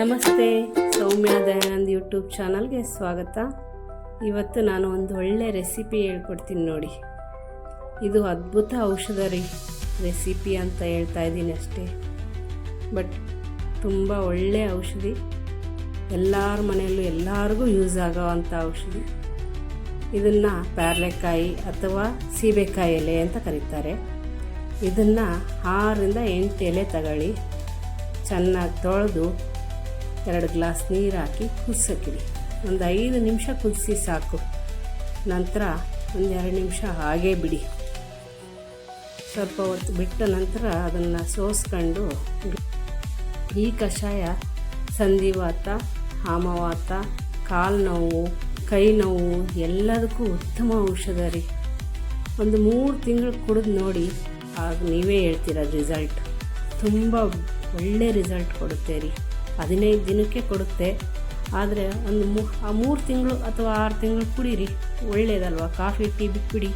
ನಮಸ್ತೆ, ಸೌಮ್ಯ ದಯಾನಂದ್ ಯೂಟ್ಯೂಬ್ ಚಾನಲ್ಗೆ ಸ್ವಾಗತ. ಇವತ್ತು ನಾನು ಒಂದು ಒಳ್ಳೆ ರೆಸಿಪಿ ಹೇಳ್ಕೊಡ್ತೀನಿ ನೋಡಿ. ಇದು ಅದ್ಭುತ ಔಷಧ ರೀ, ರೆಸಿಪಿ ಅಂತ ಹೇಳ್ತಾ ಇದ್ದೀನಿ ಅಷ್ಟೇ. ಬಟ್ ತುಂಬ ಒಳ್ಳೆಯ ಔಷಧಿ. ಎಲ್ಲರ ಮನೆಯಲ್ಲೂ ಎಲ್ಲರಿಗೂ ಯೂಸ್ ಆಗೋವಂಥ ಔಷಧಿ. ಇದನ್ನು ಪ್ಯಾರ್ಲೆಕಾಯಿ ಅಥವಾ ಸೀಬೆಕಾಯಿ ಎಲೆ ಅಂತ ಕರೀತಾರೆ. ಇದನ್ನು ಆರರಿಂದ ಎಂಟು ಎಲೆ ತಗೊಳ್ಳಿ. ಚೆನ್ನಾಗಿ ತೊಳೆದು ಎರಡು ಗ್ಲಾಸ್ ನೀರು ಹಾಕಿ ಕುದಿಸೋಕ್ಕಿಡಿ ಒಂದು ಐದು ನಿಮಿಷ ಕುದಿಸಿ ಸಾಕು. ನಂತರ ಒಂದು ಎರಡು ನಿಮಿಷ ಹಾಗೇ ಬಿಡಿ. ಸ್ವಲ್ಪ ಹೊತ್ತು ಬಿಟ್ಟ ನಂತರ ಅದನ್ನು ಸೋಸ್ಕೊಂಡು ಈ ಕಷಾಯ, ಸಂಧಿವಾತ, ಆಮವಾತ, ಕಾಲು ನೋವು, ಕೈ ನೋವು ಎಲ್ಲದಕ್ಕೂ ಉತ್ತಮ ಔಷಧ ರೀ. ಒಂದು ಮೂರು ತಿಂಗಳು ಕುಡಿದು ನೋಡಿ ಆಗ ನೀವೇ ಹೇಳ್ತೀರ ರಿಸಲ್ಟ್. ತುಂಬ ಒಳ್ಳೆ ರಿಸಲ್ಟ್ ಕೊಡುತ್ತೆ ರೀ. ಹದಿನೈದು ದಿನಕ್ಕೆ ಕೊಡುತ್ತೆ. ಆದರೆ ಒಂದು ಮೂ ಆ ಮೂರು ತಿಂಗಳು ಅಥವಾ ಆರು ತಿಂಗಳು ಕುಡೀರಿ. ಒಳ್ಳೆಯದಲ್ವ ಕಾಫಿ, ಟೀ ಬಿಟ್ಬಿಡಿ.